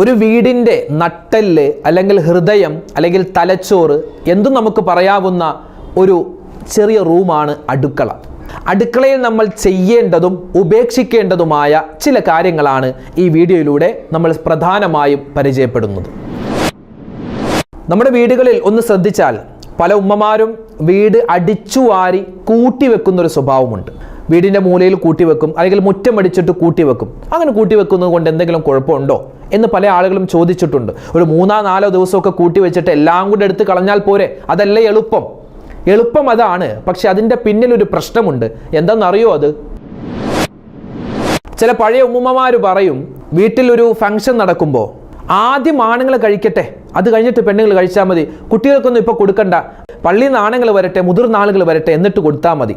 ഒരു വീടിന്റെ നട്ടെല്ല് അല്ലെങ്കിൽ ഹൃദയം അല്ലെങ്കിൽ തലച്ചോറ് എന്തും നമുക്ക് പറയാവുന്ന ഒരു ചെറിയ റൂമാണ് അടുക്കള. അടുക്കളയിൽ നമ്മൾ ചെയ്യേണ്ടതും ഉപേക്ഷിക്കേണ്ടതുമായ ചില കാര്യങ്ങളാണ് ഈ വീഡിയോയിലൂടെ നമ്മൾ പ്രധാനമായും പരിചയപ്പെടുന്നത്. നമ്മുടെ വീടുകളിൽ ഒന്ന് ശ്രദ്ധിച്ചാൽ പല ഉമ്മമാരും വീട് അടിച്ചുവാരി വാരി കൂട്ടിവെക്കുന്ന ഒരു സ്വഭാവമുണ്ട്. വീടിന്റെ മൂലയിൽ കൂട്ടിവെക്കും അല്ലെങ്കിൽ മുറ്റം അടിച്ചിട്ട് കൂട്ടിവെക്കും അങ്ങനെ കൂട്ടിവെക്കുന്നത് കൊണ്ട് എന്തെങ്കിലും കുഴപ്പമുണ്ടോ? എന്ന് പല ആളുകളും ചോദിച്ചിട്ടുണ്ട്. ഒരു മൂന്നോ നാലോ ദിവസമൊക്കെ കൂട്ടി വെച്ചിട്ട് എല്ലാം കൂടെ എടുത്ത് കളഞ്ഞാൽ പോരെ? അതല്ലേ എളുപ്പം? എളുപ്പം അതാണ്. പക്ഷെ അതിന്റെ പിന്നിൽ ഒരു പ്രശ്നമുണ്ട്. എന്തെന്നറിയോ അത്? ചില പഴയ ഉമ്മമാർ പറയും വീട്ടിലൊരു ഫംഗ്ഷൻ നടക്കുമ്പോൾ ആദ്യം ആണുങ്ങൾ കഴിക്കട്ടെ. അത് കഴിഞ്ഞിട്ട് പെണ്ണുങ്ങൾ കഴിച്ചാൽ മതി. കുട്ടികൾക്കൊന്നും ഇപ്പോൾ കൊടുക്കണ്ട. പള്ളിയിൽ നിന്ന് ആണുങ്ങൾ വരട്ടെ മുതിർന്ന ആളുകൾ വരട്ടെ എന്നിട്ട് കൊടുത്താൽ മതി.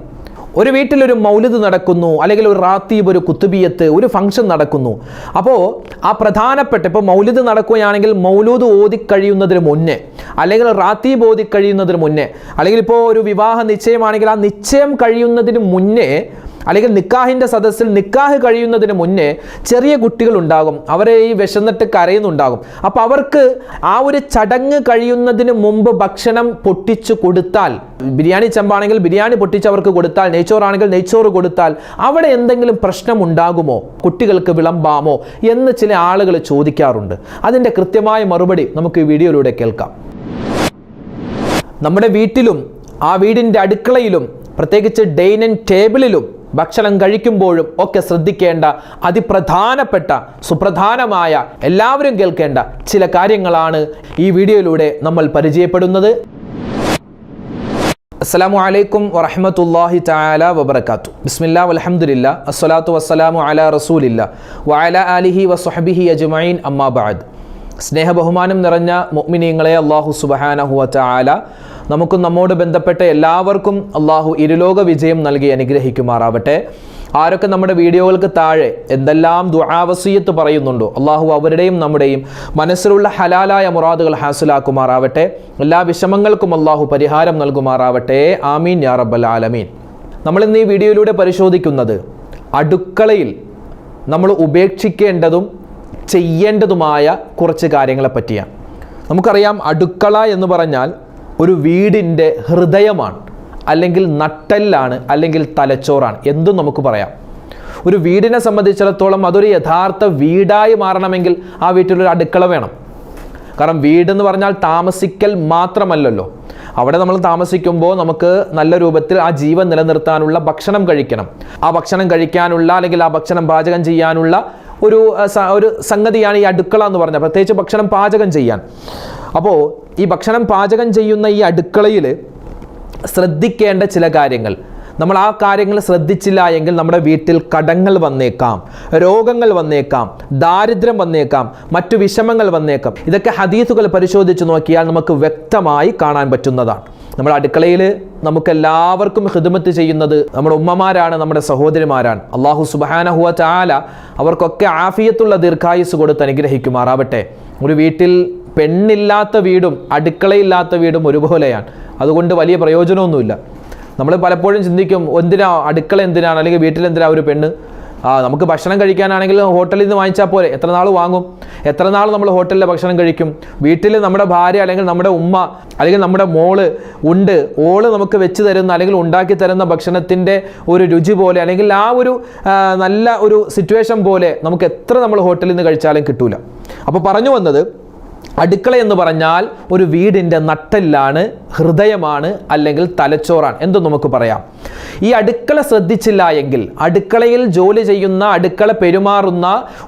ഒരു വീട്ടിലൊരു മൗലിദ് നടക്കുന്നു അല്ലെങ്കിൽ ഒരു റാത്തീബ് ഒരു കുത്തുബിയത്ത് ഒരു ഫംഗ്ഷൻ നടക്കുന്നു. അപ്പോൾ ആ പ്രധാനപ്പെട്ട ഇപ്പോൾ മൗലിദ് നടക്കുകയാണെങ്കിൽ മൗലൂദ് ഓതി കഴിയുന്നതിന് മുന്നേ അല്ലെങ്കിൽ റാത്തീബ് ഓതി കഴിയുന്നതിന് മുന്നേ അല്ലെങ്കിൽ ഇപ്പോൾ ഒരു വിവാഹ നിശ്ചയമാണെങ്കിൽ ആ നിശ്ചയം കഴിയുന്നതിന് മുന്നേ അല്ലെങ്കിൽ നിക്കാഹിന്റെ സദസ്സിൽ നിക്കാഹ് കഴിയുന്നതിന് മുന്നേ ചെറിയ കുട്ടികൾ ഉണ്ടാകും. അവരെ ഈ വിശന്നിട്ട് കരയുന്നുണ്ടാകും. അപ്പോൾ അവർക്ക് ആ ഒരു ചടങ്ങ് കഴിയുന്നതിന് മുമ്പ് ഭക്ഷണം പൊട്ടിച്ചു കൊടുത്താൽ ബിരിയാണി ചെമ്പാണെങ്കിൽ ബിരിയാണി പൊട്ടിച്ച് അവർക്ക് കൊടുത്താൽ നെയ്ച്ചോറാണെങ്കിൽ നെയ്ച്ചോറ് കൊടുത്താൽ അവിടെ എന്തെങ്കിലും പ്രശ്നം ഉണ്ടാകുമോ കുട്ടികൾക്ക് വിളമ്പാമോ? എന്ന് ചില ആളുകൾ ചോദിക്കാറുണ്ട്. അതിന്റെ കൃത്യമായ മറുപടി നമുക്ക് ഈ വീഡിയോയിലൂടെ കേൾക്കാം. നമ്മുടെ വീട്ടിലും ആ വീടിന്റെ അടുക്കളയിലും പ്രത്യേകിച്ച് ഡൈനിങ് ടേബിളിലും ഭക്ഷണം കഴിക്കുമ്പോഴും ഒക്കെ ശ്രദ്ധിക്കേണ്ട അതിപ്രധാനപ്പെട്ട സുപ്രധാനമായ എല്ലാവരും കേൾക്കേണ്ട ചില കാര്യങ്ങളാണ് ഈ വീഡിയോയിലൂടെ നമ്മൾ പരിചയപ്പെടുന്നത്. അസ്സലാമു അലൈക്കും വറഹമത്തല്ലാഹി തആല വബർക്കാത്തു ബിസ്മില്ലാ അലഹമുല്ല അസ്സലാത്തു വസ്സലാമു അല റസൂലില്ല. വഅല അലിഹി വസ്ഹബിഹി അജ്മഈൻ അമ്മാ ബഅദ് സ്നേഹ ബഹുമാനം നിറഞ്ഞ മുഗ്മിനീങ്ങളെ അല്ലാഹു സുബ്ഹാനഹു വതആല നമുക്കും നമ്മോട് ബന്ധപ്പെട്ട എല്ലാവർക്കും അള്ളാഹു ഇരുലോക വിജയം നൽകി അനുഗ്രഹിക്കുമാറാവട്ടെ. ആരൊക്കെ നമ്മുടെ വീഡിയോകൾക്ക് താഴെ എന്തെല്ലാം ദുആവസീയത്ത് പറയുന്നുണ്ടോ അള്ളാഹു അവരുടെയും നമ്മുടെയും മനസ്സിലുള്ള ഹലാലായ മുറാദുകൾ ഹാസിലാക്കുമാറാവട്ടെ. എല്ലാ വിഷമങ്ങൾക്കും അള്ളാഹു പരിഹാരം നൽകുമാറാവട്ടെ. ആമീൻ യാ റബ്ബൽ ആലമീൻ. നമ്മൾ ഇന്ന് ഈ വീഡിയോയിലൂടെ പരിശോധിക്കുന്നത് അടുക്കളയിൽ നമ്മൾ ഉപേക്ഷിക്കേണ്ടതും ചെയ്യേണ്ടതുമായ കുറച്ച് കാര്യങ്ങളെ പറ്റിയാണ്. നമുക്കറിയാം അടുക്കള എന്ന് പറഞ്ഞാൽ ഒരു വീടിന്റെ ഹൃദയമാണ് അല്ലെങ്കിൽ നട്ടെല്ലാണ് അല്ലെങ്കിൽ തലച്ചോറാണ്. എന്തും നമുക്ക് പറയാം. ഒരു വീടിനെ സംബന്ധിച്ചിടത്തോളം അതൊരു യഥാർത്ഥ വീടായി മാറണമെങ്കിൽ ആ വീട്ടിലൊരു അടുക്കള വേണം. കാരണം വീടെന്ന് പറഞ്ഞാൽ താമസിക്കൽ മാത്രമല്ലല്ലോ. അവിടെ നമ്മൾ താമസിക്കുമ്പോൾ നമുക്ക് നല്ല രൂപത്തിൽ ആ ജീവൻ നിലനിർത്താനുള്ള ഭക്ഷണം കഴിക്കണം. ആ ഭക്ഷണം കഴിക്കാനുള്ള അല്ലെങ്കിൽ ആ ഭക്ഷണം പാചകം ചെയ്യാനുള്ള ഒരു ഒരു സംഗതിയാണ് ഈ അടുക്കള എന്ന് പറഞ്ഞാൽ പ്രത്യേകിച്ച് ഭക്ഷണം പാചകം ചെയ്യാൻ. അപ്പോൾ ഈ ഭക്ഷണം പാചകം ചെയ്യുന്ന ഈ അടുക്കളയിൽ ശ്രദ്ധിക്കേണ്ട ചില കാര്യങ്ങൾ. നമ്മൾ ആ കാര്യങ്ങൾ ശ്രദ്ധിച്ചില്ല എങ്കിൽ നമ്മുടെ വീട്ടിൽ കടങ്ങൾ വന്നേക്കാം രോഗങ്ങൾ വന്നേക്കാം ദാരിദ്ര്യം വന്നേക്കാം മറ്റു വിഷമങ്ങൾ വന്നേക്കാം. ഇതൊക്കെ ഹദീസുകൾ പരിശോധിച്ച് നോക്കിയാൽ നമുക്ക് വ്യക്തമായി കാണാൻ പറ്റുന്നതാണ്. നമ്മുടെ അടുക്കളയിൽ നമുക്ക് എല്ലാവർക്കും ഹിദമത്ത് ചെയ്യുന്നത് നമ്മുടെ ഉമ്മമാരാണ് നമ്മുടെ സഹോദരിമാരാണ്. അള്ളാഹു സുബാനഹുവ ചാല അവർക്കൊക്കെ ആഫിയത്തുള്ള ദീർഘായുസ് കൊടുത്ത് അനുഗ്രഹിക്കുമാറാവട്ടെ. ഒരു വീട്ടിൽ പെണ്ണില്ലാത്ത വീടും അടുക്കളയില്ലാത്ത വീടും ഒരുപോലെയാണ്. അതുകൊണ്ട് വലിയ പ്രയോജനമൊന്നുമില്ല. നമ്മൾ പലപ്പോഴും ചിന്തിക്കും എന്തിനാ അടുക്കള എന്തിനാണ് അല്ലെങ്കിൽ വീട്ടിൽ എന്തിനാ ഒരു പെണ്ണ്? ആ നമുക്ക് ഭക്ഷണം കഴിക്കാനാണെങ്കിൽ ഹോട്ടലിൽ നിന്ന് വാങ്ങിച്ചാൽ പോലെ എത്ര നാൾ വാങ്ങും? എത്ര നാൾ നമ്മൾ ഹോട്ടലിലെ ഭക്ഷണം കഴിക്കും? വീട്ടിൽ നമ്മുടെ ഭാര്യ അല്ലെങ്കിൽ നമ്മുടെ ഉമ്മ അല്ലെങ്കിൽ നമ്മുടെ മോൾ ഉണ്ട്. ഓൾ നമുക്ക് വെച്ച് തരുന്ന അല്ലെങ്കിൽ ഉണ്ടാക്കി തരുന്ന ഭക്ഷണത്തിന്റെ ഒരു രുചി പോലെ അല്ലെങ്കിൽ ആ ഒരു നല്ല ഒരു സിറ്റുവേഷൻ പോലെ നമുക്ക് എത്ര നമ്മൾ ഹോട്ടലിൽ നിന്ന് കഴിച്ചാലും കിട്ടൂല. അപ്പോൾ പറഞ്ഞു വന്നത് അടുക്കള എന്ന് പറഞ്ഞാൽ ഒരു വീടിന്റെ നട്ടെല്ലാണ് ഹൃദയമാണ് അല്ലെങ്കിൽ തലച്ചോറാണ്. എന്തും നമുക്ക് പറയാം. ഈ അടുക്കള ശ്രദ്ധിച്ചില്ല എങ്കിൽ അടുക്കളയിൽ ജോലി ചെയ്യുന്ന അടുക്കള പെരുമാറുന്ന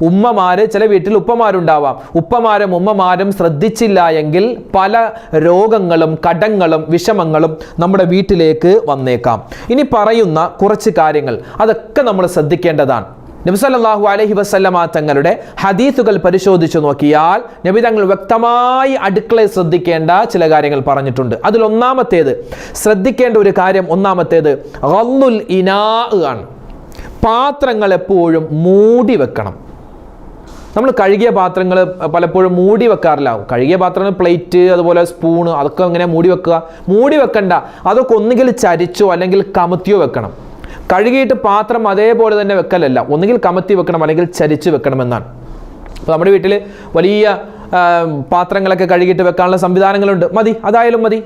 ഉമ്മമാര് ചില വീട്ടിൽ ഉപ്പമാരുണ്ടാവാം. ഉപ്പമാരും ഉമ്മമാരും ശ്രദ്ധിച്ചില്ല എങ്കിൽ പല രോഗങ്ങളും കടങ്ങളും വിഷമങ്ങളും നമ്മുടെ വീട്ടിലേക്ക് വന്നേക്കാം. ഇനി പറയുന്ന കുറച്ച് കാര്യങ്ങൾ അതൊക്കെ നമ്മൾ ശ്രദ്ധിക്കേണ്ടതാണ്. നബിസല്ലാഹു അലഹി വസ്ല്ലമ തങ്ങളുടെ ഹദീസുകൾ പരിശോധിച്ചു നോക്കിയാൽ നബി തങ്ങൾ വ്യക്തമായി അടുക്കളയിൽ ശ്രദ്ധിക്കേണ്ട ചില കാര്യങ്ങൾ പറഞ്ഞിട്ടുണ്ട്. അതിൽ ഒന്നാമത്തേത് ശ്രദ്ധിക്കേണ്ട ഒരു കാര്യം ഒന്നാമത്തേത് റല്ലുൽ ഇനാ ആണ്. പാത്രങ്ങൾ എപ്പോഴും മൂടി വെക്കണം. നമ്മൾ കഴുകിയ പാത്രങ്ങൾ പലപ്പോഴും മൂടി വെക്കാറില്ലാവും കഴുകിയ പാത്രങ്ങൾ പ്ലേറ്റ് അതുപോലെ സ്പൂണ് അതൊക്കെ അങ്ങനെ മൂടി വെക്കുക. മൂടി വെക്കണ്ട അതൊക്കെ ഒന്നുകിൽ ചരിച്ചോ അല്ലെങ്കിൽ കമത്തിയോ വെക്കണം. കഴുകിയിട്ട് പാത്രം അതേപോലെ തന്നെ വെക്കലല്ല. ഒന്നുകിൽ കമത്തി വെക്കണം അല്ലെങ്കിൽ ചരിച്ച് വെക്കണമെന്നാണ്. അപ്പോൾ നമ്മുടെ വീട്ടിൽ വലിയ പാത്രങ്ങളൊക്കെ കഴുകിയിട്ട് വെക്കാനുള്ള സംവിധാനങ്ങളുണ്ട്. മതി അതായാലും മതി.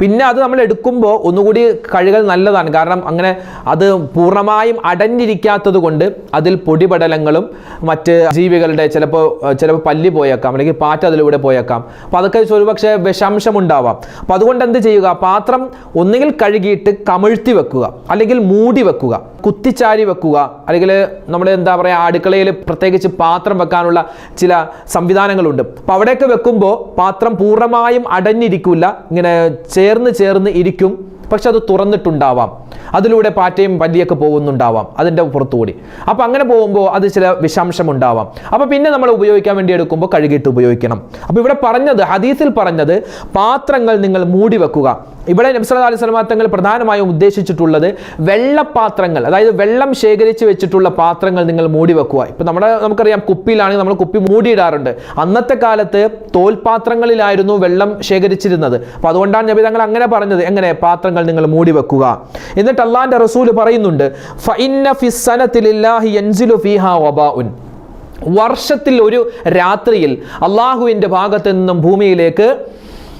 പിന്നെ അത് നമ്മൾ എടുക്കുമ്പോൾ ഒന്നുകൂടി കഴുകൽ നല്ലതാണ്. കാരണം അങ്ങനെ അത് പൂർണമായും അടഞ്ഞിരിക്കാത്തത് കൊണ്ട് അതിൽ പൊടിപടലങ്ങളും മറ്റ് ജീവികളുടെ ചിലപ്പോൾ ചിലപ്പോൾ പല്ലി പോയേക്കാം അല്ലെങ്കിൽ പാറ്റ അതിലൂടെ പോയേക്കാം. അപ്പം അതൊക്കെ ഒരുപക്ഷെ വിഷാംശം ഉണ്ടാവാം. അപ്പം അതുകൊണ്ട് എന്ത് ചെയ്യുക? പാത്രം ഒന്നുകിൽ കഴുകിയിട്ട് കമിഴ്ത്തി വെക്കുക അല്ലെങ്കിൽ മൂടി വെക്കുക കുത്തിച്ചാരി വെക്കുക അല്ലെങ്കിൽ നമ്മൾ എന്താ പറയുക അടുക്കളയിൽ പ്രത്യേകിച്ച് പാത്രം വെക്കാനുള്ള ചില സംവിധാനങ്ങളുണ്ട്. അപ്പോൾ അവിടെയൊക്കെ വെക്കുമ്പോൾ പാത്രം പൂർണമായും അടഞ്ഞിരിക്കില്ല ഇങ്ങനെ ചേർന്ന് ചേർന്ന് ഇരിക്കും. പക്ഷെ അത് തുറന്നിട്ടുണ്ടാവാം. അതിലൂടെ പാറ്റയും പല്ലിയൊക്കെ പോകുന്നുണ്ടാവാം. അതിന്റെ പുറത്തുകൂടി. അപ്പോൾ അങ്ങനെ പോകുമ്പോൾ അത് ചില വിഷാംശം ഉണ്ടാവാം അപ്പോൾ പിന്നെ നമ്മൾ ഉപയോഗിക്കാൻ വേണ്ടി എടുക്കുമ്പോൾ കഴുകിയിട്ട് ഉപയോഗിക്കണം. അപ്പോൾ ഇവിടെ പറഞ്ഞത് ഹദീസിൽ പറഞ്ഞത് പാത്രങ്ങൾ നിങ്ങൾ മൂടി വെക്കുക. ഇവിടെ നബ്സല അലൈഹി സ്വലമാ തങ്ങൾ പ്രധാനമായും ഉദ്ദേശിച്ചിട്ടുള്ളത് വെള്ളപ്പാത്രങ്ങൾ അതായത് വെള്ളം ശേഖരിച്ച് വെച്ചിട്ടുള്ള പാത്രങ്ങൾ നിങ്ങൾ മൂടി വെക്കുക. ഇപ്പം നമ്മുടെ നമുക്കറിയാം കുപ്പിയിലാണെങ്കിൽ നമ്മൾ കുപ്പി മൂടിയിടാറുണ്ട്. അന്നത്തെ കാലത്ത് തോൽപാത്രങ്ങളിലായിരുന്നു വെള്ളം ശേഖരിച്ചിരുന്നത്. അപ്പോൾ അതുകൊണ്ടാണ് നബി തങ്ങൾ അങ്ങനെ പറഞ്ഞത്. എങ്ങനെ? പാത്രങ്ങൾ നിങ്ങൾ മൂടി വെക്കുക. എന്നിട്ട് അള്ളാന്റെ റസൂൽ പറയുന്നുണ്ട് വർഷത്തിൽ ഒരു രാത്രിയിൽ അള്ളാഹുവിന്റെ ഭാഗത്ത് നിന്നും ഭൂമിയിലേക്ക്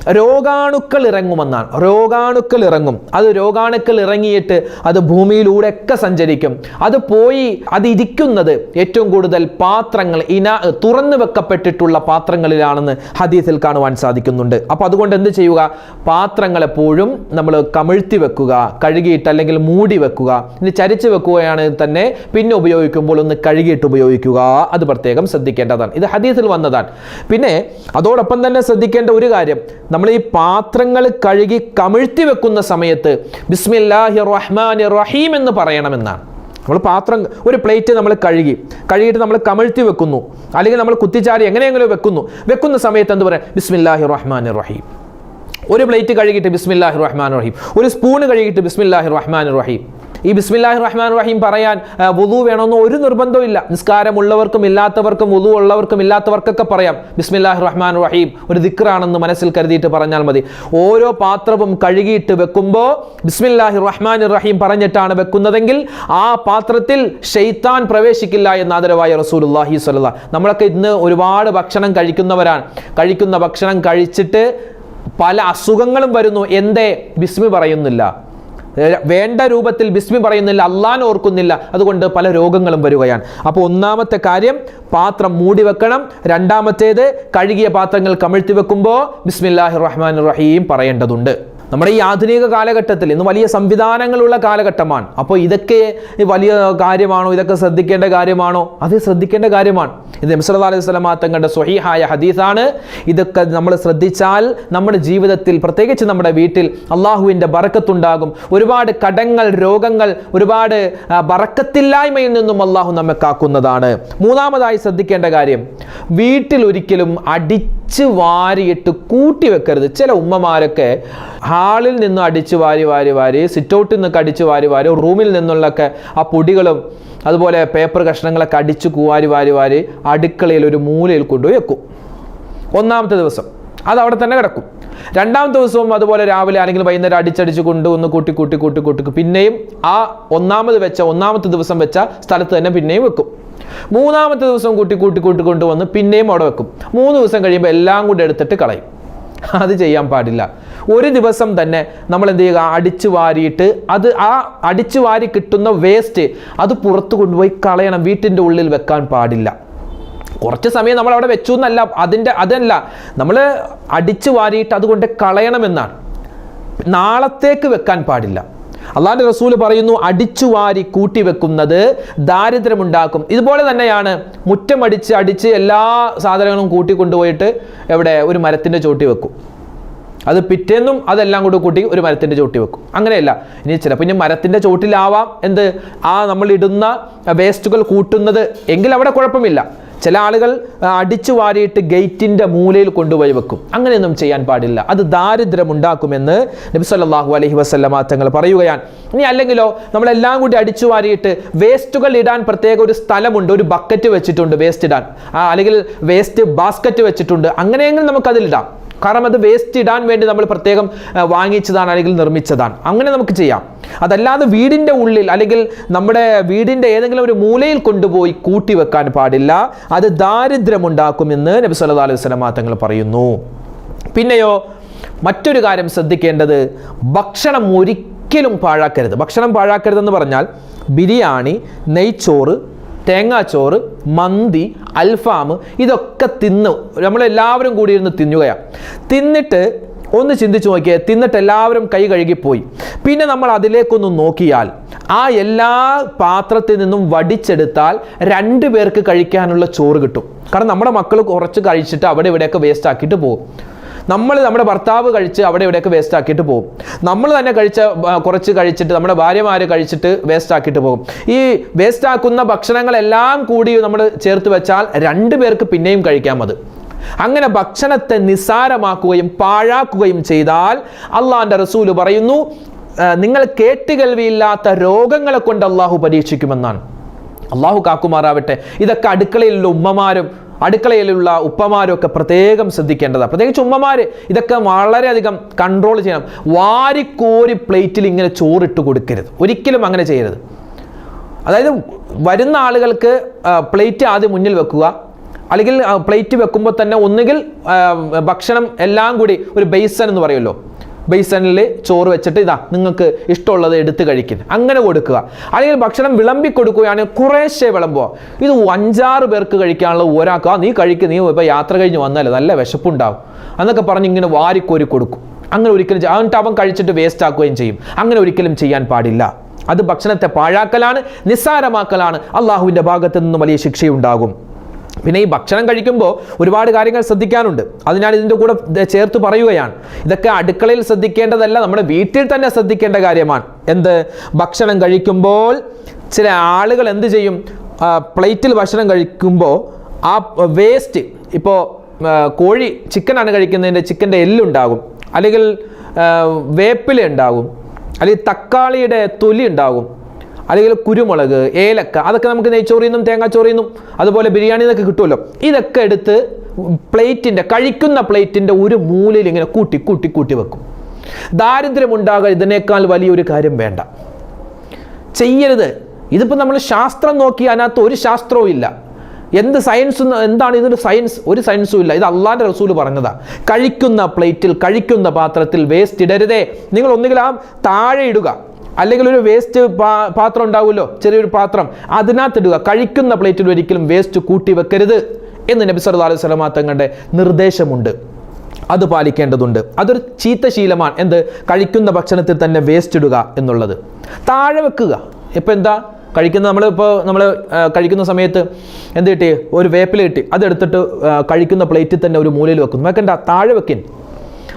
രോഗാണുക്കൾ ഇറങ്ങുമെന്നാണ്. രോഗാണുക്കൾ ഇറങ്ങും. അത് രോഗാണുക്കൾ ഇറങ്ങിയിട്ട് അത് ഭൂമിയിലൂടെ ഒക്കെ സഞ്ചരിക്കും. അത് പോയി അത് ഇരിക്കുന്നത് ഏറ്റവും കൂടുതൽ പാത്രങ്ങൾ ഇന തുറന്നു വെക്കപ്പെട്ടിട്ടുള്ള പാത്രങ്ങളിലാണെന്ന് ഹദീസിൽ കാണുവാൻ സാധിക്കുന്നുണ്ട്. അപ്പോൾ അതുകൊണ്ട് എന്ത് ചെയ്യുക? പാത്രങ്ങൾ എപ്പോഴും നമ്മൾ കമിഴ്ത്തി വെക്കുക കഴുകിയിട്ട് അല്ലെങ്കിൽ മൂടി വെക്കുക. ഇനി ചരിച്ച് വെക്കുകയാണെങ്കിൽ തന്നെ പിന്നെ ഉപയോഗിക്കുമ്പോൾ ഒന്ന് കഴുകിയിട്ട് ഉപയോഗിക്കുക. അത് പ്രത്യേകം ശ്രദ്ധിക്കേണ്ടതാണ്. ഇത് ഹദീസിൽ വന്നതാണ്. പിന്നെ അതോടൊപ്പം തന്നെ ശ്രദ്ധിക്കേണ്ട ഒരു കാര്യം. നമ്മൾ ഈ പാത്രങ്ങൾ കഴുകി കമിഴ്ത്തി വെക്കുന്ന സമയത്ത് ബിസ്മില്ലാഹി റഹ്മാൻ റഹീം എന്ന് പറയണമെന്നാണ്. നമ്മൾ പാത്രം ഒരു പ്ലേറ്റ് നമ്മൾ കഴുകി കഴുകിയിട്ട് നമ്മൾ കമിഴ്ത്തി വെക്കുന്നു. അല്ലെങ്കിൽ നമ്മൾ കുത്തിച്ചാരി എങ്ങനെയെങ്കിലും വെക്കുന്നു. വെക്കുന്ന സമയത്ത് എന്ത് പറയാം? ബിസ്മില്ലാഹി റഹ്മാൻ റഹീം ഒരു പ്ലേറ്റ് കഴുകിയിട്ട് ബിസ്മില്ലാഹി റഹ്മാൻ റഹീം ഒരു സ്പൂൺ കഴുകിയിട്ട് ബിസ്മില്ലാഹി റഹ്മാൻ റഹീം ഈ ബിസ്മില്ലാഹി റഹ്മാൻ റഹീം പറയാൻ വുദു വേണമെന്ന് ഒരു നിർബന്ധവും ഇല്ല. നിസ്കാരമുള്ളവർക്കും ഇല്ലാത്തവർക്കും വുദു ഉള്ളവർക്കും ഇല്ലാത്തവർക്കൊക്കെ പറയാം ബിസ്മില്ലാഹി റഹ്മാൻ റഹീം ഒരു ദിക്റാണെന്ന് മനസ്സിൽ കരുതിയിട്ട് പറഞ്ഞാൽ മതി. ഓരോ പാത്രവും കഴുകിയിട്ട് വെക്കുമ്പോൾ ബിസ്മില്ലാഹി റഹ്മാൻ റഹീം പറഞ്ഞിട്ടാണ് വെക്കുന്നതെങ്കിൽ ആ പാത്രത്തിൽ ഷെയ്ത്താൻ പ്രവേശിക്കില്ല എന്ന് ആദരവായ റസൂലുള്ളാഹി സ്വല്ലല്ലാഹ് നമ്മളൊക്കെ ഇന്ന് ഒരുപാട് ഭക്ഷണം കഴിക്കുന്നവരാണ്. കഴിക്കുന്ന ഭക്ഷണം കഴിച്ചിട്ട് പല അസുഖങ്ങളും വരുന്നു. എന്തേ? ബിസ്മി പറയുന്നില്ല. വേണ്ട രൂപത്തിൽ ബിസ്മി പറയുന്നില്ല അള്ളാൻ ഓർക്കുന്നില്ല. അതുകൊണ്ട് പല രോഗങ്ങളും വരികയാണ്. അപ്പോൾ ഒന്നാമത്തെ കാര്യം പാത്രം മൂടി വെക്കണം. രണ്ടാമത്തേത് കഴുകിയ പാത്രങ്ങൾ കമിഴ്ത്തി വെക്കുമ്പോൾ ബിസ്മില്ലാഹി റഹ്മാൻ റഹീം പറയേണ്ടതുണ്ട്. നമ്മുടെ ഈ ആധുനിക കാലഘട്ടത്തിൽ ഇന്ന് വലിയ സംവിധാനങ്ങളുള്ള കാലഘട്ടമാണ്. അപ്പോൾ ഇതൊക്കെ വലിയ കാര്യമാണോ? ഇതൊക്കെ ശ്രദ്ധിക്കേണ്ട കാര്യമാണോ? അത് ശ്രദ്ധിക്കേണ്ട കാര്യമാണ്. ഇത് നബ്സല്ലാ അലൈഹി സ്വലമാ തങ്ങളുടെ സ്വഹീഹായ ഹദീസാണ്. ഇതൊക്കെ നമ്മൾ ശ്രദ്ധിച്ചാൽ നമ്മുടെ ജീവിതത്തിൽ പ്രത്യേകിച്ച് നമ്മുടെ വീട്ടിൽ അള്ളാഹുവിന്റെ ബറക്കത്തുണ്ടാകും. ഒരുപാട് കടങ്ങൾ രോഗങ്ങൾ ഒരുപാട് ബറക്കത്തില്ലായ്മയിൽ നിന്നും അള്ളാഹു നമ്മെ കാക്കുന്നതാണ്. മൂന്നാമതായി ശ്രദ്ധിക്കേണ്ട കാര്യം വീട്ടിൽ ഒരിക്കലും അടിച്ച് വാരിയിട്ട് കൂട്ടി വെക്കരുത്. ചില ഉമ്മമാരൊക്കെ ഹാളിൽ നിന്ന് അടിച്ച് വാരി വാരി വാരി സിറ്റൗട്ടിൽ നിന്നൊക്കെ അടിച്ച് വാരി വാരി റൂമിൽ നിന്നുള്ളൊക്കെ ആ പൊടികളും അതുപോലെ പേപ്പർ കഷ്ണങ്ങളൊക്കെ അടിച്ച് കൂവാരി വാരി വാരി അടുക്കളയിൽ ഒരു മൂലയിൽ കൊണ്ടുപോയി വെക്കും. ഒന്നാമത്തെ ദിവസം അത് അവിടെ തന്നെ കിടക്കും. രണ്ടാമത്തെ ദിവസവും അതുപോലെ രാവിലെ അല്ലെങ്കിൽ വൈകുന്നേരം അടിച്ചടിച്ച് കൊണ്ട് ഒന്ന് കൂട്ടി കൂട്ടി കൂട്ടി കൂട്ടി. പിന്നെയും ആ ഒന്നാമത് വെച്ച ഒന്നാമത്തെ ദിവസം വെച്ച സ്ഥലത്ത് തന്നെ പിന്നെയും വെക്കും. മൂന്നാമത്തെ ദിവസം കൂട്ടി കൂട്ടി കൂട്ടി കൊണ്ടുവന്ന് പിന്നെയും അവിടെ വെക്കും. മൂന്ന് ദിവസം കഴിയുമ്പോൾ എല്ലാം കൂടി എടുത്തിട്ട് കളയും. അത് ചെയ്യാൻ പാടില്ല. ഒരു ദിവസം തന്നെ നമ്മൾ എന്ത് ചെയ്യുക? അടിച്ചു വാരിയിട്ട് അത് ആ അടിച്ചു വാരി കിട്ടുന്ന വേസ്റ്റ് അത് പുറത്ത് കൊണ്ടുപോയി കളയണം. വീട്ടിന്റെ ഉള്ളിൽ വെക്കാൻ പാടില്ല. കുറച്ച് സമയം നമ്മൾ അവിടെ വെച്ചു എന്നല്ല. അതിന്റെ അതല്ല. നമ്മൾ അടിച്ചു വാരിയിട്ട് അതുകൊണ്ട് കളയണമെന്നാണ് നാളത്തേക്ക് വെക്കാൻ പാടില്ല. അള്ളാന്റെ റസൂൽ പറയുന്നു അടിച്ചുവാരി കൂട്ടി വെക്കുന്നത് ദാരിദ്ര്യമുണ്ടാക്കും. ഇതുപോലെ തന്നെയാണ് മുറ്റമടിച്ച് അടിച്ച് എല്ലാ സാധനങ്ങളും കൂട്ടി കൊണ്ടുപോയിട്ട് എവിടെ ഒരു മരത്തിന്റെ ചോട്ടി വെക്കും. അത് പിറ്റേന്നും അതെല്ലാം കൂടി കൂട്ടി ഒരു മരത്തിന്റെ ചോട്ടി വെക്കും. അങ്ങനെയല്ല. ഇനി ചിലപ്പോൾ ഇനി മരത്തിന്റെ ചോട്ടിലാവാം എന്ത്? ആ നമ്മൾ ഇടുന്ന വേസ്റ്റുകൾ കൂട്ടുന്നത് എങ്കിൽ അവിടെ കുഴപ്പമില്ല. ചില ആളുകൾ അടിച്ചു വാരിയിട്ട് ഗേറ്റിന്റെ മൂലയിൽ കൊണ്ടുപോയി വെക്കും. അങ്ങനെയൊന്നും ചെയ്യാൻ പാടില്ല. അത് ദാരിദ്ര്യമുണ്ടാക്കുമെന്ന് നബി സല്ലല്ലാഹു അലൈഹി വസല്ലമ തങ്ങൾ പറയുകയാണ്. ഇനി അല്ലെങ്കിലോ നമ്മളെല്ലാം കൂടി അടിച്ചു വാരിയിട്ട് വേസ്റ്റുകൾ ഇടാൻ പ്രത്യേക ഒരു സ്ഥലമുണ്ട്. ഒരു ബക്കറ്റ് വെച്ചിട്ടുണ്ട് വേസ്റ്റ് ഇടാൻ. അല്ലെങ്കിൽ വേസ്റ്റ് ബാസ്ക്കറ്റ് വെച്ചിട്ടുണ്ട്. അങ്ങനെയെങ്കിലും നമുക്കതിലിടാം കാരണം അത് വേസ്റ്റ് ഇടാൻ വേണ്ടി നമ്മൾ പ്രത്യേകം വാങ്ങിച്ചതാണ് അല്ലെങ്കിൽ നിർമ്മിച്ചതാണ്. അങ്ങനെ നമുക്ക് ചെയ്യാം. അതല്ലാതെ വീടിന്റെ ഉള്ളിൽ അല്ലെങ്കിൽ നമ്മുടെ വീടിന്റെ ഏതെങ്കിലും ഒരു മൂലയിൽ കൊണ്ടുപോയി കൂട്ടി വെക്കാൻ പാടില്ല. അത് ദാരിദ്ര്യമുണ്ടാക്കുമെന്ന് നബി സല്ലല്ലാഹു അലൈഹി വസല്ലമ തങ്ങൾ പറയുന്നു. പിന്നെയോ മറ്റൊരു കാര്യം ശ്രദ്ധിക്കേണ്ടത് ഭക്ഷണം ഒരിക്കലും പാഴാക്കരുത്. ഭക്ഷണം പാഴാക്കരുതെന്ന് പറഞ്ഞാൽ ബിരിയാണി നെയ്ച്ചോറ് തേങ്ങാച്ചോറ് മന്തി അൽഫാം ഇതൊക്കെ തിന്നു നമ്മളെല്ലാവരും കൂടി ഇരുന്ന് തിന്നുകയാണ് തിന്നിട്ട് ഒന്ന് ചിന്തിച്ചു നോക്കിയേ തിന്നിട്ട് എല്ലാവരും കൈ കഴുകിപ്പോയി. പിന്നെ നമ്മൾ അതിലേക്കൊന്ന് നോക്കിയാൽ ആ എല്ലാ പാത്രത്തിൽ നിന്നും വടിച്ചെടുത്താൽ രണ്ടു പേർക്ക് കഴിക്കാനുള്ള ചോറ് കിട്ടും. കാരണം നമ്മുടെ മക്കൾ കുറച്ച് കഴിച്ചിട്ട് അവിടെ ഇവിടെയൊക്കെ വേസ്റ്റ് ആക്കിയിട്ട് പോകും. നമ്മൾ നമ്മുടെ ഭർത്താവ് കഴിച്ച് അവിടെ ഇവിടെയൊക്കെ വേസ്റ്റ് ആക്കിയിട്ട് പോകും. നമ്മൾ തന്നെ കഴിച്ച കുറച്ച് കഴിച്ചിട്ട് നമ്മുടെ ഭാര്യമാർ കഴിച്ചിട്ട് വേസ്റ്റ് ആക്കിയിട്ട് പോകും. ഈ വേസ്റ്റ് ആക്കുന്ന ഭക്ഷണങ്ങളെല്ലാം കൂടി നമ്മൾ ചേർത്ത് വെച്ചാൽ രണ്ടു പേർക്ക് പിന്നെയും കഴിക്കാം അത്. അങ്ങനെ ഭക്ഷണത്തെ നിസ്സാരമാക്കുകയും പാഴാക്കുകയും ചെയ്താൽ അള്ളാന്റെ റസൂൽ പറയുന്നു നിങ്ങൾ കേട്ടുകേൾവിയില്ലാത്ത രോഗങ്ങളെ കൊണ്ട് അള്ളാഹു പരീക്ഷിക്കുമെന്നാണ്. അള്ളാഹു കാക്കുമാറാവട്ടെ. ഇതൊക്കെ അടുക്കളയിലുള്ള ഉമ്മമാരും അടുക്കളയിലുള്ള ഉപ്പമാരും ഒക്കെ പ്രത്യേകം ശ്രദ്ധിക്കേണ്ടതാണ്. പ്രത്യേകിച്ച് ഉമ്മമാർ ഇതൊക്കെ വളരെയധികം കൺട്രോൾ ചെയ്യണം. വാരിക്കോരി പ്ലേറ്റിൽ ഇങ്ങനെ ചോറിട്ട് കൊടുക്കരുത്. ഒരിക്കലും അങ്ങനെ ചെയ്യരുത്. അതായത് വരുന്ന ആളുകൾക്ക് പ്ലേറ്റ് ആദ്യം മുന്നിൽ വെക്കുക. അല്ലെങ്കിൽ പ്ലേറ്റ് വെക്കുമ്പോൾ തന്നെ ഒന്നുകിൽ ഭക്ഷണം എല്ലാം കൂടി ഒരു ബേസൻ എന്ന് പറയുമല്ലോ. ബേസനിൽ ചോറ് വെച്ചിട്ട് ഇതാ നിങ്ങൾക്ക് ഇഷ്ടമുള്ളത് എടുത്ത് കഴിക്കും. അങ്ങനെ കൊടുക്കുക. അല്ലെങ്കിൽ ഭക്ഷണം വിളമ്പി കൊടുക്കുകയാണെങ്കിൽ കുറേശ്ശെ വിളമ്പുക. ഇത് അഞ്ചാറ് പേർക്ക് കഴിക്കാനുള്ള ഒരാൾക്ക് ആ നീ കഴിക്കുക നീ ഇപ്പോൾ യാത്ര കഴിഞ്ഞ് വന്നാലേ നല്ല വിശപ്പുണ്ടാവും. എന്നൊക്കെ പറഞ്ഞ് ഇങ്ങനെ വാരിക്കോരി കൊടുക്കും. അങ്ങനെ ഒരിക്കലും എന്നിട്ട് അവൻ കഴിച്ചിട്ട് വേസ്റ്റ് ആക്കുകയും ചെയ്യും. അങ്ങനെ ഒരിക്കലും ചെയ്യാൻ പാടില്ല. അത് ഭക്ഷണത്തെ പാഴാക്കലാണ് നിസ്സാരമാക്കലാണ്. അള്ളാഹുവിന്റെ ഭാഗത്ത് നിന്നും വലിയ ശിക്ഷയുണ്ടാകും. പിന്നെ ഈ ഭക്ഷണം കഴിക്കുമ്പോൾ ഒരുപാട് കാര്യങ്ങൾ ശ്രദ്ധിക്കാനുണ്ട്. അത് ഞാൻ ഇതിന്റെ കൂടെ ചേർത്ത് പറയുകയാണ്. ഇതൊക്കെ അടുക്കളയിൽ ശ്രദ്ധിക്കേണ്ടതല്ല നമ്മുടെ വീട്ടിൽ തന്നെ ശ്രദ്ധിക്കേണ്ട കാര്യമാണ്. എന്ത്? ഭക്ഷണം കഴിക്കുമ്പോൾ ചില ആളുകൾ എന്ത് ചെയ്യും? പ്ലേറ്റിൽ ഭക്ഷണം കഴിക്കുമ്പോൾ ആ വേസ്റ്റ് ഇപ്പോൾ കോഴി ചിക്കനാണ് കഴിക്കുന്നതിന്റെ ചിക്കന്റെ എല്ലുണ്ടാകും. അല്ലെങ്കിൽ വേപ്പില ഉണ്ടാകും. അല്ലെങ്കിൽ തക്കാളിയുടെ തൊലി ഉണ്ടാകും. അല്ലെങ്കിൽ കുരുമുളക് ഏലക്ക അതൊക്കെ നമുക്ക് തേങ്ങാച്ചോറിൽ നിന്നും അതുപോലെ ബിരിയാണി എന്നൊക്കെ കിട്ടുമല്ലോ. ഇതൊക്കെ എടുത്ത് പ്ലേറ്റിന്റെ കഴിക്കുന്ന പ്ലേറ്റിന്റെ ഒരു മൂലയിൽ ഇങ്ങനെ കൂട്ടി കൂട്ടി കൂട്ടി വെക്കും. ദാരിദ്ര്യമുണ്ടാകാൻ ഇതിനേക്കാൾ വലിയൊരു കാര്യം വേണ്ട. ചെയ്യരുത്. ഇതിപ്പോൾ നമ്മൾ ശാസ്ത്രം നോക്കി അതിനകത്ത് ഒരു ശാസ്ത്രവും ഇല്ല. എന്ത് സയൻസ് എന്താണ് ഇതൊരു സയൻസ് ഒരു സയൻസും ഇല്ല. ഇത് അള്ളാന്റെ റസൂൽ പറഞ്ഞതാ. കഴിക്കുന്ന പ്ലേറ്റിൽ കഴിക്കുന്ന പാത്രത്തിൽ വേസ്റ്റ് ഇടരുതേ. നിങ്ങൾ ഒന്നുകിൽ ആ താഴെ ഇടുക. അല്ലെങ്കിൽ ഒരു വേസ്റ്റ് പാത്രം ഉണ്ടാവുമല്ലോ? ചെറിയൊരു പാത്രം. അതിനകത്തിടുക. കഴിക്കുന്ന പ്ലേറ്റിൽ ഒരിക്കലും വേസ്റ്റ് കൂട്ടി വെക്കരുത് എന്ന് നബി സല്ലല്ലാഹു അലൈഹി വസല്ലമ തങ്ങളുടെ നിർദ്ദേശമുണ്ട്. അത് പാലിക്കേണ്ടതുണ്ട്. അതൊരു ചീത്ത ശീലമാണ്. എന്ത്? കഴിക്കുന്ന ഭക്ഷണത്തിൽ തന്നെ വേസ്റ്റ് ഇടുക എന്നുള്ളത്. താഴെ വെക്കുക. ഇപ്പം എന്താ? കഴിക്കുന്ന നമ്മൾ ഇപ്പോൾ നമ്മൾ കഴിക്കുന്ന സമയത്ത് എന്ത് കിട്ടി? ഒരു വേപ്പില കിട്ടി. അതെടുത്തിട്ട് കഴിക്കുന്ന പ്ലേറ്റിൽ തന്നെ ഒരു മൂലയിൽ വെക്കുന്നു. വെക്കണ്ട താഴെ വെക്കിൻ.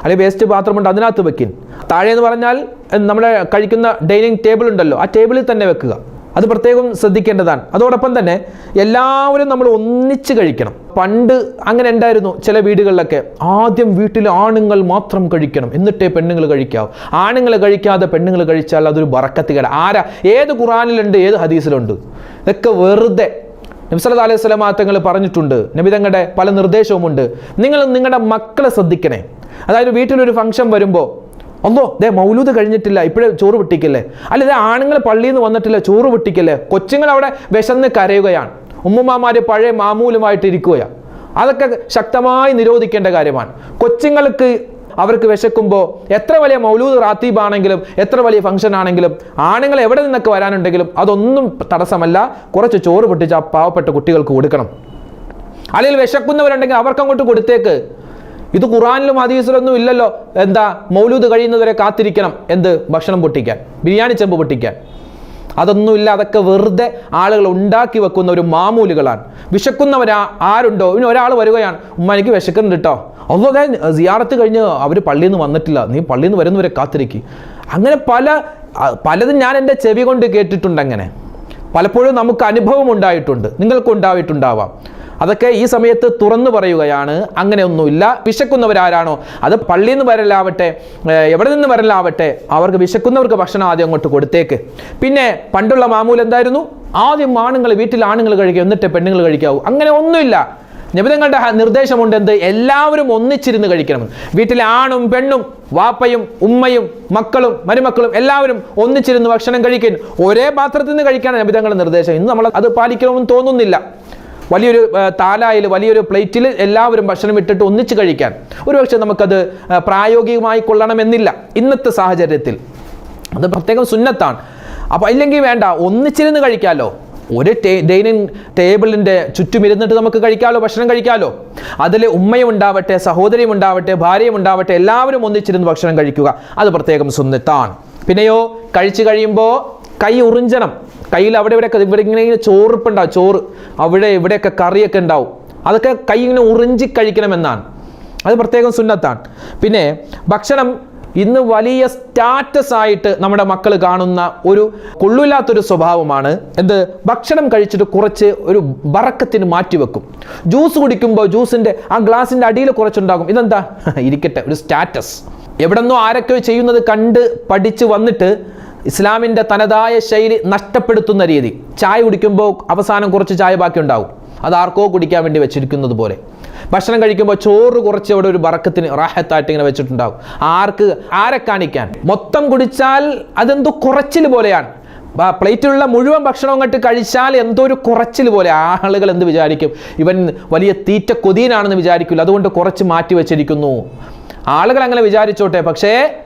അല്ലെങ്കിൽ വേസ്റ്റ് ഉണ്ട് അതിനകത്ത് വെക്കിൻ. താഴെ എന്ന് പറഞ്ഞാൽ നമ്മുടെ കഴിക്കുന്ന ഡൈനിങ് ടേബിൾ ഉണ്ടല്ലോ ആ ടേബിളിൽ തന്നെ വെക്കുക. അത് പ്രത്യേകം ശ്രദ്ധിക്കേണ്ടതാണ്. അതോടൊപ്പം തന്നെ എല്ലാവരും നമ്മൾ ഒന്നിച്ച് കഴിക്കണം. പണ്ട് അങ്ങനെ ഉണ്ടായിരുന്നു ചില വീടുകളിലൊക്കെ. ആദ്യം വീട്ടിൽ ആണുങ്ങൾ മാത്രം കഴിക്കണം എന്നിട്ടേ പെണ്ണുങ്ങൾ കഴിക്കാവൂ. ആണുങ്ങൾ കഴിക്കാതെ പെണ്ണുങ്ങൾ കഴിച്ചാൽ അതൊരു ബറക്കത്തുകേട് ആരാ? ഏത് ഖുറാനിലുണ്ട് ഏത് ഹദീസിലുണ്ട്? ഇതൊക്കെ വെറുതെ. നബ്സല അലൈഹി സ്വലമാങ്ങൾ പറഞ്ഞിട്ടുണ്ട്. നബി തങ്ങളുടെ പല നിർദ്ദേശവുമുണ്ട്. നിങ്ങൾ നിങ്ങളുടെ മക്കളെ ശ്രദ്ധിക്കണേ. അതായത് വീട്ടിലൊരു ഫംഗ്ഷൻ വരുമ്പോൾ ഒന്നോ ദേ മൗലൂദ് കഴിഞ്ഞിട്ടില്ല ഇപ്പോഴേ ചോറ് പൊട്ടിക്കല്ലേ അല്ല ഇതേ ആണുങ്ങൾ പള്ളിയിൽ നിന്ന് വന്നിട്ടില്ല ചോറ് പൊട്ടിക്കല്ലേ കൊച്ചുങ്ങൾ അവിടെ വിശന്ന് കരയുകയാണ്. ഉമ്മുമാമാർ പഴയ മാമൂലുമായിട്ട് ഇരിക്കുകയാണ് അതൊക്കെ ശക്തമായി നിരോധിക്കേണ്ട കാര്യമാണ്. കൊച്ചുങ്ങൾക്ക് അവർക്ക് വിശക്കുമ്പോൾ എത്ര വലിയ മൗലൂദ് റാത്തീബാണെങ്കിലും എത്ര വലിയ ഫംഗ്ഷൻ ആണെങ്കിലും ആണുങ്ങൾ എവിടെ നിന്നൊക്കെ വരാനുണ്ടെങ്കിലും അതൊന്നും തടസ്സമല്ല. കുറച്ച് ചോറ് പൊട്ടിച്ച് ആ പാവപ്പെട്ട കുട്ടികൾക്ക് കൊടുക്കണം. അല്ലെങ്കിൽ വിശക്കുന്നവരുണ്ടെങ്കിൽ അവർക്ക് അങ്ങോട്ട് കൊടുത്തേക്ക്. ഇത് ഖുറാനിലും ഹദീസിലൊന്നും ഇല്ലല്ലോ. എന്താ? മൗലൂദ് കഴിയുന്നവരെ കാത്തിരിക്കണം. എന്ത്? ഭക്ഷണം പൊട്ടിക്കാൻ. ബിരിയാണി ചെമ്പ് പൊട്ടിക്കാൻ. അതൊന്നുമില്ല. അതൊക്കെ വെറുതെ ആളുകൾ ഉണ്ടാക്കി വെക്കുന്ന ഒരു മാമൂലുകളാണ്. വിശക്കുന്നവരാ ആരുണ്ടോ? ഇനി ഒരാൾ വരികയാണ്. ഉമ്മ എനിക്ക് വിശക്കുന്നുണ്ട് കേട്ടോ അതെ സിയാറത്ത് കഴിഞ്ഞ് അവർ പള്ളിയിൽ നിന്ന് വന്നിട്ടില്ല. നീ പള്ളിയിൽ നിന്ന് വരുന്നവരെ കാത്തിരിക്കി. അങ്ങനെ പല പലതും ഞാൻ എന്റെ ചെവി കൊണ്ട് കേട്ടിട്ടുണ്ട് അങ്ങനെ. പലപ്പോഴും നമുക്ക് അനുഭവം ഉണ്ടായിട്ടുണ്ട്. നിങ്ങൾക്ക് ഉണ്ടായിട്ടുണ്ടാവാം. അതൊക്കെ ഈ സമയത്ത് തുറന്നു പറയുകയാണ്. അങ്ങനെയൊന്നുമില്ല വിശക്കുന്നവരാരാണോ? അത് പള്ളിയിൽ നിന്ന് വരലാവട്ടെ എവിടെ നിന്ന് വരലാവട്ടെ? അവർക്ക് വിശക്കുന്നവർക്ക് ഭക്ഷണം ആദ്യം അങ്ങോട്ട് കൊടുത്തേക്ക്. പിന്നെ പണ്ടുള്ള മാമൂൽ എന്തായിരുന്നു? ആദ്യം ആണുങ്ങൾ വീട്ടിൽ ആണുങ്ങൾ കഴിക്കും എന്നിട്ട് പെണ്ണുങ്ങൾ കഴിക്കാവൂ. അങ്ങനെ ഒന്നുമില്ല. നിബിധങ്ങളുടെ നിർദ്ദേശമുണ്ട് എന്ത് എല്ലാവരും ഒന്നിച്ചിരുന്ന് കഴിക്കണം. വീട്ടിലെ ആണും പെണ്ണും വാപ്പയും ഉമ്മയും മക്കളും മരുമക്കളും എല്ലാവരും ഒന്നിച്ചിരുന്ന് ഭക്ഷണം കഴിക്കാൻ. ഒരേ പാത്രത്തിൽ നിന്ന് കഴിക്കാനാണ് നിബിധങ്ങളുടെ നിർദ്ദേശം. ഇന്ന് നമ്മൾ അത് പാലിക്കണമെന്ന് തോന്നുന്നില്ല. വലിയൊരു താലായിൽ വലിയൊരു പ്ലേറ്റിൽ എല്ലാവരും ഭക്ഷണം ഇട്ടിട്ട് ഒന്നിച്ച് കഴിക്കാൻ. ഒരുപക്ഷെ നമുക്കത് പ്രായോഗികമായി കൊള്ളണമെന്നില്ല ഇന്നത്തെ സാഹചര്യത്തിൽ. അത് പ്രത്യേകം സുന്നത്താണ്. അപ്പോൾ ഇല്ലെങ്കിൽ വേണ്ട ഒന്നിച്ചിരുന്ന് കഴിക്കാമല്ലോ ഒരു ടേ ഡൈനിങ് ടേബിളിന്റെ ചുറ്റും ഇരുന്നിട്ട് നമുക്ക് കഴിക്കാമല്ലോ ഭക്ഷണം കഴിക്കാമല്ലോ അതിൽ ഉമ്മയും ഉണ്ടാവട്ടെ സഹോദരിയും ഉണ്ടാവട്ടെ ഭാര്യയും ഉണ്ടാവട്ടെ എല്ലാവരും ഒന്നിച്ചിരുന്ന് ഭക്ഷണം കഴിക്കുക. അത് പ്രത്യേകം സുന്നത്താണ്. പിന്നെയോ കഴിച്ചു കഴിയുമ്പോൾ കൈ ഉറിഞ്ചണം. കയ്യിൽ അവിടെ ഇവിടെയൊക്കെ ഇവിടെ ഇങ്ങനെ ഇങ്ങനെ ചോറിപ്പുണ്ടാവും ചോറ്. അവിടെ ഇവിടെയൊക്കെ കറിയൊക്കെ ഉണ്ടാവും. അതൊക്കെ കൈ ഇങ്ങനെ ഉറിഞ്ചി കഴിക്കണമെന്നാണ്. അത് പ്രത്യേകം സുന്നത്താണ്. പിന്നെ ഭക്ഷണം ഇന്ന് വലിയ സ്റ്റാറ്റസ് ആയിട്ട് നമ്മുടെ മക്കൾ കാണുന്ന ഒരു കൊള്ളില്ലാത്തൊരു സ്വഭാവമാണ്. എന്ത്? ഭക്ഷണം കഴിച്ചിട്ട് കുറച്ച് ഒരു ബറക്കത്തിന് മാറ്റിവെക്കും. ജ്യൂസ് കുടിക്കുമ്പോൾ ജ്യൂസിന്റെ ആ ഗ്ലാസിന്റെ അടിയിൽ കുറച്ചുണ്ടാകും. ഇതെന്താ? ഇരിക്കട്ടെ ഒരു സ്റ്റാറ്റസ്. എവിടെന്നോ ആരൊക്കെ ചെയ്യുന്നത് കണ്ട് പഠിച്ച് വന്നിട്ട് ഇസ്ലാമിന്റെ തനതായ ശൈലി നഷ്ടപ്പെടുത്തുന്ന രീതി. ചായ കുടിക്കുമ്പോൾ അവസാനം കുറച്ച് ചായ ബാക്കി ഉണ്ടാവും. അത് ആർക്കോ കുടിക്കാൻ വേണ്ടി വെച്ചിരിക്കുന്നത് പോലെ. ഭക്ഷണം കഴിക്കുമ്പോൾ ചോറ് കുറച്ച് അവിടെ ഒരു ബറക്കത്തിന് റാഹത്തായിട്ട് ഇങ്ങനെ വെച്ചിട്ടുണ്ടാവും. ആർക്ക് ആരെ കാണിക്കാൻ? മൊത്തം കുടിച്ചാൽ അതെന്തോ കുറച്ചിൽ പോലെയാണ്. പ്ലേറ്റിലുള്ള മുഴുവൻ ഭക്ഷണം കണ്ട് കഴിച്ചാൽ എന്തോ ഒരു കുറച്ചിൽ പോലെ. ആളുകൾ എന്ത് വിചാരിക്കും? ഇവൻ വലിയ തീറ്റ കൊതിയനാണെന്ന് വിചാരിക്കില്ല. അതുകൊണ്ട് കുറച്ച് മാറ്റി വെച്ചിരിക്കുന്നു. ആളുകൾ അങ്ങനെ വിചാരിച്ചോട്ടെ. പക്ഷേ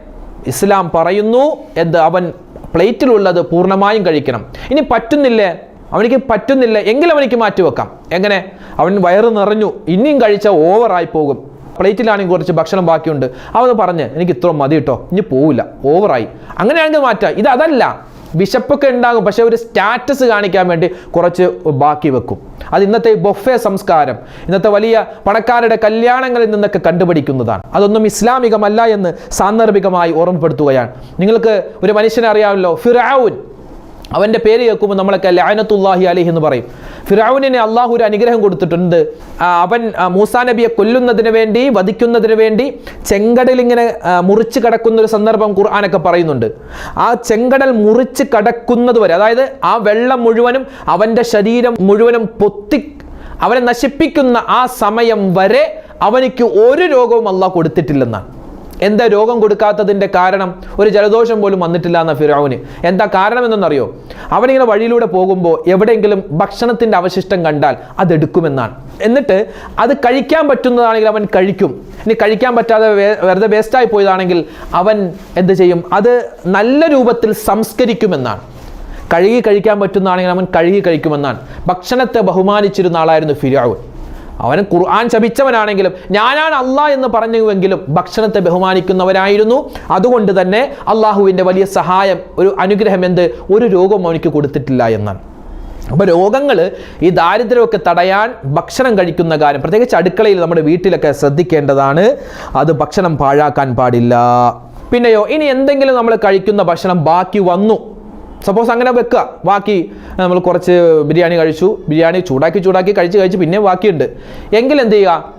ഇസ്ലാം പറയുന്നു എന്ത്? അവൻ പ്ലേറ്റിലുള്ളത് പൂർണമായും കഴിക്കണം. ഇനി പറ്റുന്നില്ലേ അവനിക്ക് പറ്റുന്നില്ല എങ്കിൽ അവനിക്ക് മാറ്റി വെക്കാം എങ്ങനെ? അവൻ വയറ് നിറഞ്ഞു ഇനിയും കഴിച്ചാൽ ഓവറായി പോകും. പ്ലേറ്റിലാണെങ്കിൽ കുറച്ച് ഭക്ഷണം ബാക്കിയുണ്ട്. അവൻ പറഞ്ഞ് എനിക്ക് ഇത്ര മതി കേട്ടോ ഇനി പോവില്ല ഓവറായി. അങ്ങനെയാണെങ്കിൽ മാറ്റാം. ഇത് അതല്ല. വിശപ്പൊക്കെ ഉണ്ടാകും പക്ഷെ ഒരു സ്റ്റാറ്റസ് കാണിക്കാൻ വേണ്ടി കുറച്ച് ബാക്കി വെക്കും. അത് ഇന്നത്തെ ബൊഫെ സംസ്കാരം ഇന്നത്തെ വലിയ പണക്കാരുടെ കല്യാണങ്ങളിൽ നിന്നൊക്കെ കണ്ടുപിടിക്കുന്നതാണ്. അതൊന്നും ഇസ്ലാമികമല്ല എന്ന് സാന്ദർഭികമായി ഓർമ്മപ്പെടുത്തുകയാണ്. നിങ്ങൾക്ക് ഒരു മനുഷ്യനെ അറിയാമല്ലോ ഫിറാവുൻ അവന്റെ പേര് കേൾക്കുമ്പോൾ നമ്മളൊക്കെ ലാനത്തുല്ലാഹി അലിഹ് എന്ന് പറയും. ഫിറാവുനിനെ അള്ളാഹു ഒരു അനുഗ്രഹം കൊടുത്തിട്ടുണ്ട്. അവൻ മൂസാ നബിയെ കൊല്ലുന്നതിന് വേണ്ടി വധിക്കുന്നതിന് വേണ്ടി ചെങ്കടൽ ഇങ്ങനെ മുറിച്ച് കടക്കുന്ന ഒരു സന്ദർഭം ഖുർആാനൊക്കെ പറയുന്നുണ്ട്. ആ ചെങ്കടൽ മുറിച്ച് കടക്കുന്നത് വരെ അതായത് ആ വെള്ളം മുഴുവനും അവന്റെ ശരീരം മുഴുവനും പൊത്തി അവനെ നശിപ്പിക്കുന്ന ആ സമയം വരെ അവനിക്ക് ഒരു രോഗവും അള്ളാഹ് കൊടുത്തിട്ടില്ലെന്നാണ്. എന്താ രോഗം കൊടുക്കാത്തതിന്റെ കാരണം? ഒരു ജലദോഷം പോലും വന്നിട്ടില്ല എന്ന ഫിറാവിന് എന്താ കാരണം എന്തെന്നറിയോ അവനിങ്ങനെ വഴിയിലൂടെ പോകുമ്പോൾ എവിടെയെങ്കിലും ഭക്ഷണത്തിന്റെ അവശിഷ്ടം കണ്ടാൽ അതെടുക്കുമെന്നാണ് എന്നിട്ട് അത് കഴിക്കാൻ പറ്റുന്നതാണെങ്കിൽ അവൻ കഴിക്കും. ഇനി കഴിക്കാൻ പറ്റാതെ വെറുതെ വേസ്റ്റായി പോയതാണെങ്കിൽ അവൻ എന്ത് ചെയ്യും? അത് നല്ല രൂപത്തിൽ സംസ്കരിക്കുമെന്നാണ്. കഴുകി കഴിക്കാൻ പറ്റുന്നതാണെങ്കിൽ അവൻ കഴുകി കഴിക്കുമെന്നാണ്. ഭക്ഷണത്തെ ബഹുമാനിച്ചിരുന്ന ആളായിരുന്നു ഫിരാവുൻ അവൻ ഖുർആൻ ശപിച്ചവനാണെങ്കിലും ഞാനാണ് അള്ളാഹ് എന്ന് പറഞ്ഞുവെങ്കിലും ഭക്ഷണത്തെ ബഹുമാനിക്കുന്നവരായിരുന്നു അതുകൊണ്ട് തന്നെ അള്ളാഹുവിന്റെ വലിയ സഹായം ഒരു അനുഗ്രഹം എന്ത്? ഒരു രോഗം അവനിക്ക് കൊടുത്തിട്ടില്ല എന്നാണ്. അപ്പോൾ രോഗങ്ങൾ ഈ ദാരിദ്ര്യമൊക്കെ തടയാൻ ഭക്ഷണം കഴിക്കുന്ന കാര്യം പ്രത്യേകിച്ച് അടുക്കളയിൽ നമ്മുടെ വീട്ടിലൊക്കെ ശ്രദ്ധിക്കേണ്ടതാണ്. അത് ഭക്ഷണം പാഴാക്കാൻ പാടില്ല. പിന്നെയോ ഇനി എന്തെങ്കിലും നമ്മൾ കഴിക്കുന്ന ഭക്ഷണം ബാക്കി വന്നു. സപ്പോസ് അങ്ങനെ വെക്കുക. ബാക്കി നമ്മൾ കുറച്ച് ബിരിയാണി കഴിച്ചു. ബിരിയാണി ചൂടാക്കി ചൂടാക്കി കഴിച്ച് കഴിച്ച് പിന്നെ ബാക്കിയുണ്ട്. എങ്കിൽ എന്ത് ചെയ്യുക?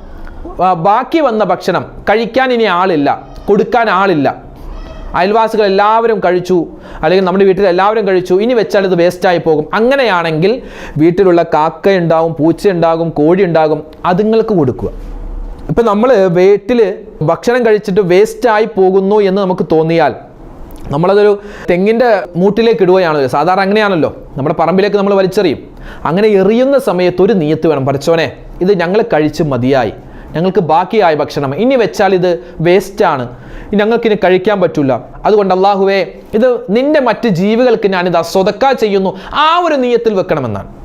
ബാക്കി വന്ന ഭക്ഷണം കഴിക്കാൻ ഇനി ആളില്ല. കൊടുക്കാൻ ആളില്ല. അയൽവാസികൾ എല്ലാവരും കഴിച്ചു. അല്ലെങ്കിൽ നമ്മുടെ വീട്ടിൽ എല്ലാവരും കഴിച്ചു. ഇനി വെച്ചാൽ ഇത് വേസ്റ്റായി പോകും. അങ്ങനെയാണെങ്കിൽ വീട്ടിലുള്ള കാക്ക ഉണ്ടാകും പൂച്ച ഉണ്ടാകും കോഴി ഉണ്ടാകും. അതുങ്ങൾക്ക് കൊടുക്കുക. ഇപ്പം നമ്മൾ വീട്ടിൽ ഭക്ഷണം കഴിച്ചിട്ട് വേസ്റ്റായി പോകുന്നു എന്ന് നമുക്ക് തോന്നിയാൽ നമ്മളതൊരു തെങ്ങിന്റെ മൂട്ടിലേക്ക് ഇടുകയാണല്ലോ സാധാരണ അങ്ങനെയാണല്ലോ. നമ്മുടെ പറമ്പിലേക്ക് നമ്മൾ വലിച്ചെറിയും. അങ്ങനെ എറിയുന്ന സമയത്ത് ഒരു നീയത്ത് വേണം. പഠിച്ചോനെ ഇത് ഞങ്ങൾ കഴിച്ച് മതിയായി. ഞങ്ങൾക്ക് ബാക്കിയായ ഭക്ഷണം. ഇനി വെച്ചാൽ ഇത് വേസ്റ്റാണ്. ഞങ്ങൾക്കിനി കഴിക്കാൻ പറ്റില്ല അതുകൊണ്ട് അള്ളാഹുവേ ഇത് നിന്റെ മറ്റ് ജീവികൾക്ക് ഞാനിത് അസ്വതക്ക ചെയ്യുന്നു. ആ ഒരു നീയത്തിൽ വെക്കണമെന്നാണ്.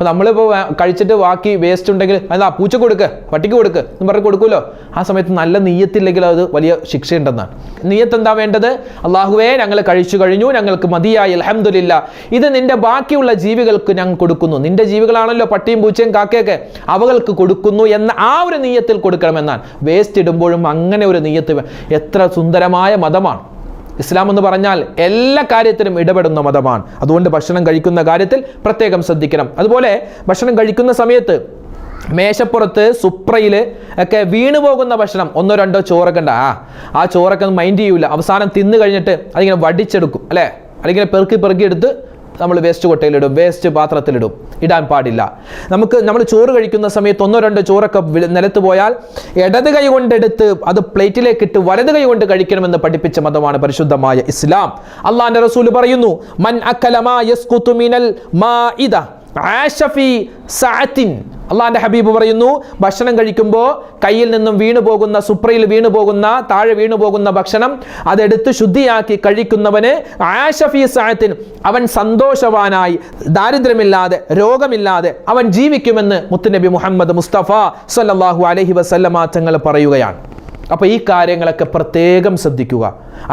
അപ്പോൾ നമ്മളിപ്പോൾ കഴിച്ചിട്ട് ബാക്കി വേസ്റ്റ് ഉണ്ടെങ്കിൽ അതാ പൂച്ച കൊടുക്ക് പട്ടിക്ക് കൊടുക്ക് എന്ന് പറഞ്ഞ് കൊടുക്കുമല്ലോ. ആ സമയത്ത് നല്ല നീയത്തില്ലെങ്കിൽ അത് വലിയ ശിക്ഷയുണ്ടെന്നാണ്. നീയത്ത് എന്താ വേണ്ടത്? അള്ളാഹുവേ ഞങ്ങൾ കഴിച്ചു കഴിഞ്ഞു ഞങ്ങൾക്ക് മതിയായി അലഹമില്ല ഇത് നിന്റെ ബാക്കിയുള്ള ജീവികൾക്ക് ഞങ്ങൾ കൊടുക്കുന്നു. നിന്റെ ജീവികളാണല്ലോ പട്ടിയും പൂച്ചയും കാക്കയൊക്കെ. അവകൾക്ക് കൊടുക്കുന്നു എന്ന ആ ഒരു നീയത്തിൽ കൊടുക്കണമെന്നാണ്. വേസ്റ്റ് ഇടുമ്പോഴും അങ്ങനെ ഒരു നീയത്ത് എത്ര സുന്ദരമായ മതമാണ്. ഇസ്ലാം എന്ന് പറഞ്ഞാൽ എല്ലാ കാര്യത്തിലും ഇടപെടുന്ന മതമാണ്. അതുകൊണ്ട് ഭക്ഷണം കഴിക്കുന്ന കാര്യത്തിൽ പ്രത്യേകം ശ്രദ്ധിക്കണം. അതുപോലെ ഭക്ഷണം കഴിക്കുന്ന സമയത്ത് മേശപ്പുറത്ത് സുപ്രയിൽ ഒക്കെ വീണു പോകുന്ന ഭക്ഷണം ഒന്നോ രണ്ടോ ചോറൊക്കെ ഉണ്ട്. ആ ആ ചോറൊക്കെ മൈൻഡ് ചെയ്യൂല. അവസാനം തിന്നു കഴിഞ്ഞിട്ട് അതിങ്ങനെ വടിച്ചെടുക്കും അല്ലേ? അല്ലെങ്കിൽ പെറുക്കി പെറുക്കി എടുത്ത് നമ്മൾ വേസ്റ്റ് കൊട്ടയിലിടും വേസ്റ്റ് പാത്രത്തിലിടും. ഇടാൻ പാടില്ല. നമുക്ക് നമ്മൾ ചോറ് കഴിക്കുന്ന സമയത്ത് ഒന്നോ രണ്ടോ ചോറൊക്കെ നിലത്ത് പോയാൽ ഇടത് കൈ കൊണ്ടെടുത്ത് അത് പ്ലേറ്റിലേക്ക് ഇട്ട് വലത് കൈ കൊണ്ട് കഴിക്കണമെന്ന് പഠിപ്പിച്ച മതമാണ് പരിശുദ്ധമായ ഇസ്ലാം. അള്ളാന്റെ റസൂൽ പറയുന്നു മൻ അക്കലമാ യസ്കുതു മിനൽ മാഇദ ആഷഫി സഅത്തിൻ. അള്ളാന്റെ ഹബീബ് പറയുന്നു ഭക്ഷണം കഴിക്കുമ്പോൾ കയ്യിൽ നിന്നും വീണു പോകുന്ന സുപ്രയിൽ വീണു പോകുന്ന താഴെ വീണു പോകുന്ന ഭക്ഷണം അതെടുത്ത് ശുദ്ധിയാക്കി കഴിക്കുന്നവന് ആഷഫി അവൻ സന്തോഷവാനായി ദാരിദ്ര്യമില്ലാതെ രോഗമില്ലാതെ അവൻ ജീവിക്കുമെന്ന് മുത്തുനബി മുഹമ്മദ് മുസ്തഫ സല്ലാഹു അലഹി വസല്ലമ തങ്ങൾ പറയുകയാണ്. അപ്പോൾ ഈ കാര്യങ്ങളൊക്കെ പ്രത്യേകം ശ്രദ്ധിക്കുക.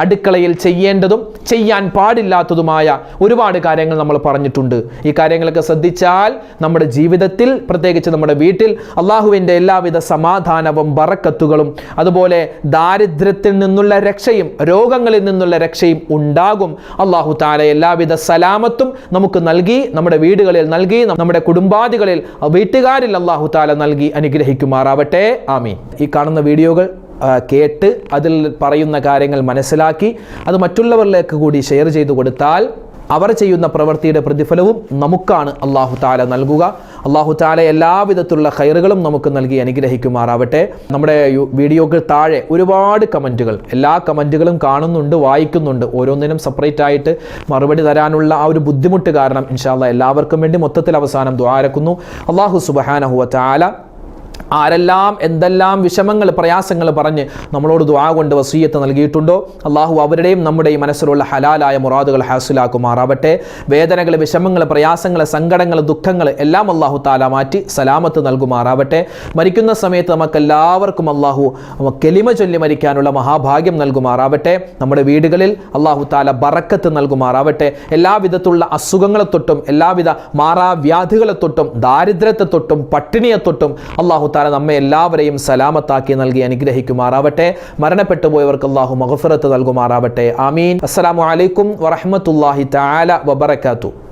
അടുക്കളയിൽ ചെയ്യേണ്ടതും ചെയ്യാൻ പാടില്ലാത്തതുമായ ഒരുപാട് കാര്യങ്ങൾ നമ്മൾ പറഞ്ഞിട്ടുണ്ട്. ഈ കാര്യങ്ങളൊക്കെ ശ്രദ്ധിച്ചാൽ നമ്മുടെ ജീവിതത്തിൽ പ്രത്യേകിച്ച് നമ്മുടെ വീട്ടിൽ അള്ളാഹുവിന്റെ എല്ലാവിധ സമാധാനവും ബറക്കത്തുകളും അതുപോലെ ദാരിദ്ര്യത്തിൽ നിന്നുള്ള രക്ഷയും രോഗങ്ങളിൽ നിന്നുള്ള രക്ഷയും ഉണ്ടാകും. അള്ളാഹു താല എല്ലാവിധ സലാമത്തും നമുക്ക് നൽകി നമ്മുടെ വീടുകളിൽ നൽകി നമ്മുടെ കുടുംബാദികളിൽ വീട്ടുകാരിൽ അള്ളാഹു താല നൽകി അനുഗ്രഹിക്കുമാറാവട്ടെ. ആമീൻ. ഈ കാണുന്ന വീഡിയോകൾ കേട്ട് അതിൽ പറയുന്ന കാര്യങ്ങൾ മനസ്സിലാക്കി അത് മറ്റുള്ളവരിലേക്ക് കൂടി ഷെയർ ചെയ്തു കൊടുത്താൽ അവർ ചെയ്യുന്ന പ്രവൃത്തിയുടെ പ്രതിഫലവും നമുക്കാണ് അള്ളാഹു താല നൽകുക. അള്ളാഹു താല എല്ലാവിധത്തിലുള്ള ഹൈറുകളും നമുക്ക് നൽകി അനുഗ്രഹിക്കുമാറാവട്ടെ. നമ്മുടെ വീഡിയോക്ക് താഴെ ഒരുപാട് കമന്റുകൾ എല്ലാ കമന്റുകളും കാണുന്നുണ്ട് വായിക്കുന്നുണ്ട്. ഓരോന്നിനും സെപ്പറേറ്റ് ആയിട്ട് മറുപടി തരാനുള്ള ആ ഒരു ബുദ്ധിമുട്ട് കാരണം ഇൻഷാല്ല എല്ലാവർക്കും വേണ്ടി മൊത്തത്തിൽ അവസാനം ദ്വാരക്കുന്നു അള്ളാഹു സുബഹാനഹുവ താല ആരെല്ലാം എന്തെല്ലാം വിഷമങ്ങൾ പ്രയാസങ്ങൾ പറഞ്ഞ് നമ്മളോട് ദുആ കൊണ്ട് വസീയത്ത് നൽകിയിട്ടുണ്ടോ? അള്ളാഹു അവരുടെയും നമ്മുടെയും മനസ്സിലുള്ള ഹലാലായ മുറാദുകൾ ഹാസിലാക്കുമാറാവട്ടെ. വേദനകൾ വിഷമങ്ങൾ പ്രയാസങ്ങൾ സങ്കടങ്ങൾ ദുഃഖങ്ങൾ എല്ലാം അള്ളാഹു താല മാറ്റി സലാമത്ത് നൽകുമാറാവട്ടെ. മരിക്കുന്ന സമയത്ത് നമുക്ക് എല്ലാവർക്കും അള്ളാഹു കെലിമ ചൊല്ലി മരിക്കാനുള്ള മഹാഭാഗ്യം നൽകുമാറാവട്ടെ. നമ്മുടെ വീടുകളിൽ അള്ളാഹു താല ബറക്കത്ത് നൽകുമാറാവട്ടെ. എല്ലാവിധത്തുള്ള അസുഖങ്ങളെ തൊട്ടും എല്ലാവിധ മാറാവ്യാധികളെ തൊട്ടും ദാരിദ്ര്യത്തെ തൊട്ടും പട്ടിണിയെ തൊട്ടും അള്ളാഹു താല നമ്മെ എല്ലാവരെയും സലാമത്താക്കി നൽകി അനുഗ്രഹിക്കുമാറാവട്ടെ. മരണപ്പെട്ടു പോയവർക്ക് അള്ളാഹു മഹഫിറത്ത് നൽകുമാറാവട്ടെ. ആമീൻ. അസ്സലാമു അലൈക്കും വറഹ്മത്തുള്ളാഹി തആല വബറകാതുഹു.